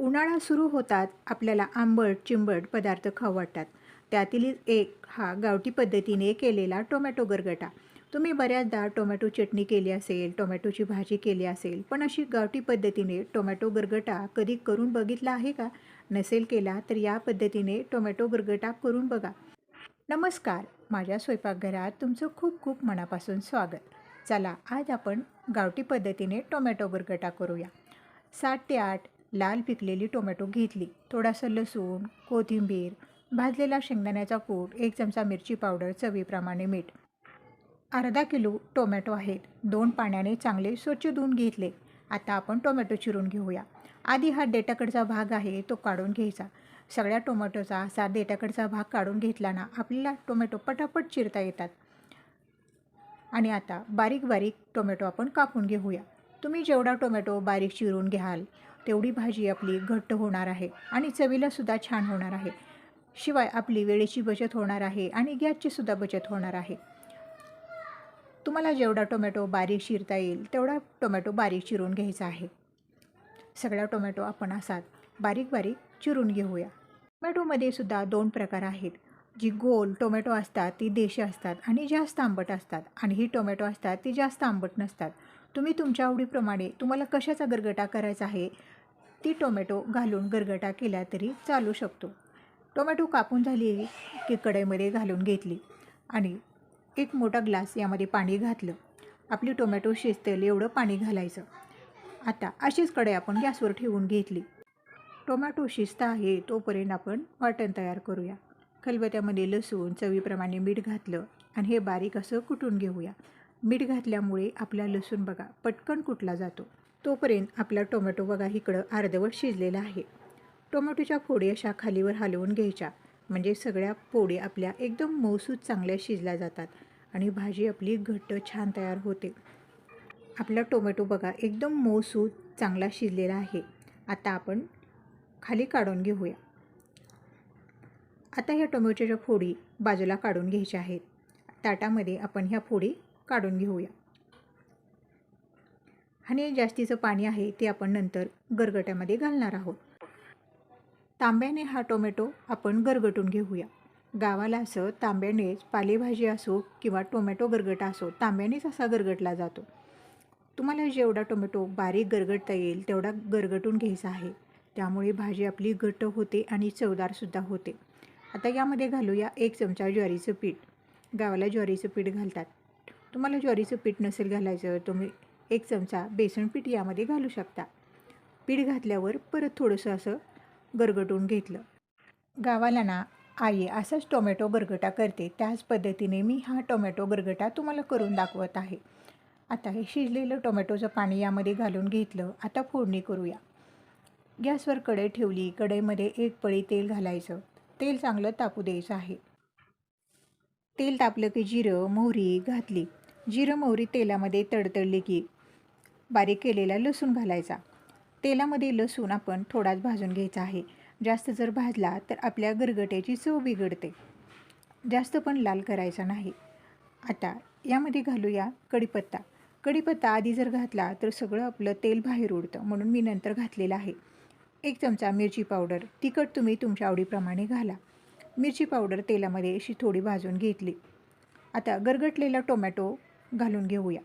उन्हाळा सुरू होतात आपल्याला आंबट चिंबट पदार्थ खाऊ वाटतात. त्यातील एक हा गावठी पद्धतीने केलेला टोमॅटो गरगटा. तुम्ही बऱ्याचदा टोमॅटो चटणी केली असेल टोमॅटोची भाजी केली असेल पण अशी गावठी पद्धतीने टोमॅटो गरगटा कधी करून बघितला आहे का? नसेल केला तर या पद्धतीने टोमॅटो गरगटा करून बघा. नमस्कार माझ्या स्वयंपाकघरात तुमचं खूप खूप मनापासून स्वागत. चला आज आपण गावठी पद्धतीने टोमॅटो गरगटा करूया. सात ते आठ लाल पिकलेली टोमॅटो घेतली. थोडासा लसूण कोथिंबीर भाजलेला शेंगदाण्याचा कूट एक चमचा मिरची पावडर चवीप्रमाणे मीठ. अर्धा किलो टोमॅटो आहेत. दोन पाण्याने चांगले स्वच्छ धुवून घेतले. आता आपण टोमॅटो चिरून घेऊया. आधी हा डेटाकडचा भाग आहे तो काढून घ्यायचा. सगळ्या टोमॅटोचा असा डेटाकडचा भाग काढून घेतला ना आपल्याला टोमॅटो पटापट चिरता येतात. आणि आता बारीक बारीक टोमॅटो आपण कापून घेऊया. तुम्ही जेवढा टोमॅटो बारीक चिरून घ्याल तेवढी भाजी आपली घट्ट होणार आहे आणि चवीलासुद्धा छान होणार आहे. शिवाय आपली वेळेची बचत होणार आहे आणि गॅसचीसुद्धा बचत होणार आहे. तुम्हाला जेवढा टोमॅटो बारीक शिरता येईल तेवढा टोमॅटो बारीक चिरून घ्यायचा आहे. सगळा टोमॅटो आपण असाच बारीक बारीक चिरून घेऊया. टोमॅटोमध्ये सुद्धा दोन प्रकार आहेत. जी गोल टोमॅटो असतात ती देशी असतात आणि जास्त आंबट असतात. आणि ही टोमॅटो असतात ती जास्त आंबट नसतात. तुम्ही तुमच्या आवडीप्रमाणे तुम्हाला कशाचा गरगटा करायचा आहे ती टोमॅटो घालून गरगटा केला तरी चालू शकतो. टोमॅटो कापून झाली की कढईमध्ये घालून घेतली आणि एक मोठा ग्लास यामध्ये पाणी घातलं. आपली टोमॅटो शिजतेल एवढं पाणी घालायचं. आता अशीच कढई आपण गॅसवर ठेवून घेतली. टोमॅटो शिजता आहे तोपर्यंत आपण वाटण तयार करूया. खलबत्यामध्ये लसूण चवीप्रमाणे मीठ घातलं आणि हे बारीक असं कुटून घेऊया. मीठ घातल्यामुळे आपला लसूण बघा पटकन कुटला जातो. तोपर्यंत आपला टोमॅटो बघा इकडं अर्धवट शिजलेला आहे. टोमॅटोच्या फोडी अशा खालीवर हलवून घ्यायच्या. म्हणजे सगळ्या फोडी आपल्या एकदम मऊसूत चांगल्या शिजल्या जातात आणि भाजी आपली घट्ट छान तयार होते. आपला टोमॅटो बघा एकदम मऊसूत चांगला शिजलेला आहे. आता आपण खाली काढून घेऊया. आता ह्या टोमॅटोच्या फोडी बाजूला काढून घ्यायच्या आहेत. ताटामध्ये आपण ह्या फोडी काढून घेऊया. आणि जास्तीचं पाणी आहे ते आपण नंतर गरगट्यामध्ये घालणार आहोत. तांब्याने हा टोमॅटो आपण गरगटून घेऊया. गावाला असं तांब्यानेच पालेभाजी असो किंवा टोमॅटो गरगटा असो तांब्यानेच असा गरगटला जातो. तुम्हाला जेवढा टोमॅटो बारीक गरगटता येईल तेवढा गरगटून घ्यायचा आहे. त्यामुळे भाजी आपली घट्ट होते आणि चवदारसुद्धा होते. आता यामध्ये घालूया एक चमचा ज्वारीचं पीठ. गावाला ज्वारीचं पीठ घालतात. तुम्हाला ज्वारीचं पीठ नसेल घालायचं तुम्ही एक चमचा बेसन पीठ यामध्ये घालू शकता. पीठ घातल्यावर परत थोडंसं असं गरगटून घेतलं. गावाला ना आई असाच टोमॅटो गरगटा करते. त्याच पद्धतीने मी हा टोमॅटो गरगटा तुम्हाला करून दाखवत आहे. आता हे शिजलेलं टोमॅटोचं पाणी यामध्ये घालून घेतलं. आता फोडणी करूया. गॅसवर कढई ठेवली. कढईमध्ये एक पळी तेल घालायचं. तेल चांगलं तापू द्यायचं आहे. तेल तापलं की जिरं मोहरी घातली. जिरं मोहरी तेलामध्ये तडतडली की बारीक केलेला लसूण घालायचा. तेलामध्ये लसूण आपण थोडाच भाजून घ्यायचा आहे. जास्त जर भाजला तर आपल्या गरगट्याची चव बिघडते. जास्त पण लाल करायचा नाही. आता यामध्ये घालूया कढीपत्ता. कढीपत्ता आधी जर घातला तर सगळं आपलं तेल बाहेर उडतं म्हणून मी नंतर घातलेलं आहे. एक चमचा मिरची पावडर. तिखट तुम्ही तुमच्या आवडीप्रमाणे घाला. मिरची पावडर तेलामध्ये अशी थोडी भाजून घेतली. आता गरगटलेला टोमॅटो घालून घेऊया.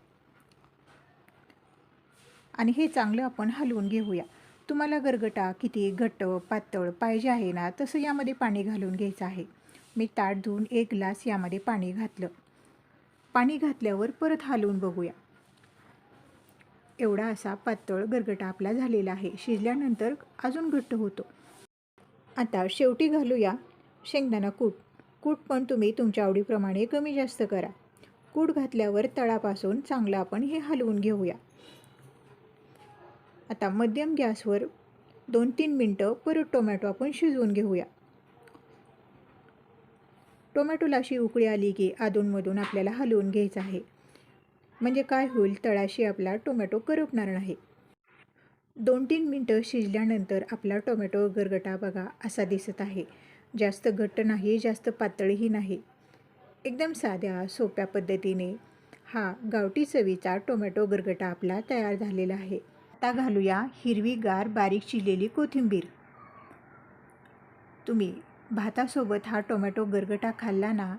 आणि हे चांगलं आपण हलवून घेऊया. तुम्हाला गरगटा किती घट्ट पातळ पाहिजे आहे ना तसं यामध्ये पाणी घालून घ्यायचं आहे. मी ताट धुवून एक ग्लास यामध्ये पाणी घातलं. पाणी घातल्यावर परत हलवून बघूया. एवढा असा पातळ गरगटा आपला झालेला आहे. शिजल्यानंतर अजून घट्ट होतो. आता शेवटी घालूया शेंगदाणा कूट. कूट पण तुम्ही तुमच्या आवडीप्रमाणे कमी जास्त करा. कूड घातल्यावर तळापासून चांगलं आपण हे हलवून घेऊया. आता मध्यम गॅसवर दोन तीन मिनटं परत टोमॅटो आपण शिजवून घेऊया. टोमॅटोला अशी उकळी आली की अधूनमधून आपल्याला हलवून घ्यायचं आहे. म्हणजे काय होईल? तळाशी आपला टोमॅटो करपणार नाही. दोन तीन मिनटं शिजल्यानंतर आपला टोमॅटो गरगटा बघा असा दिसत आहे. जास्त घट्ट नाही जास्त पातळही नाही. एकदम साध्या सोप्या पद्धतीने हा गावठी चवीचा टोमॅटो गरगटा आपला तयार झालेला आहे. आता घालूया हिरवीगार बारीक चिरलेली कोथिंबीर. तुम्ही भातासोबत हा टोमॅटो गरगटा खाल्ला ना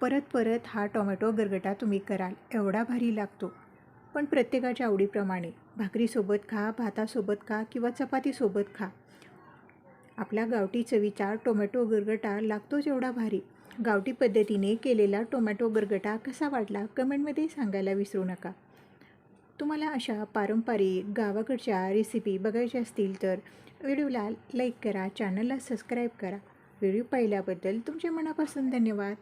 परत परत हा टोमॅटो गरगटा तुम्ही कराल एवढा भारी लागतो. पण प्रत्येकाच्या आवडीप्रमाणे भाकरीसोबत खा भातासोबत खा किंवा चपातीसोबत खा. आपल्या गावठी चवीचा टोमॅटो गरगटा लागतोच एवढा भारी. गावठी पद्धतीने केलेला टोमॅटो गरगटा कसा वाटला कमेंटमध्ये सांगायला विसरू नका. तुम्हाला अशा पारंपरिक गावाकडच्या रेसिपी बघायच्या असतील तर व्हिडिओला लाईक करा चॅनलला सबस्क्राईब करा. व्हिडिओ पाहिल्याबद्दल तुमच्या मनापासून धन्यवाद.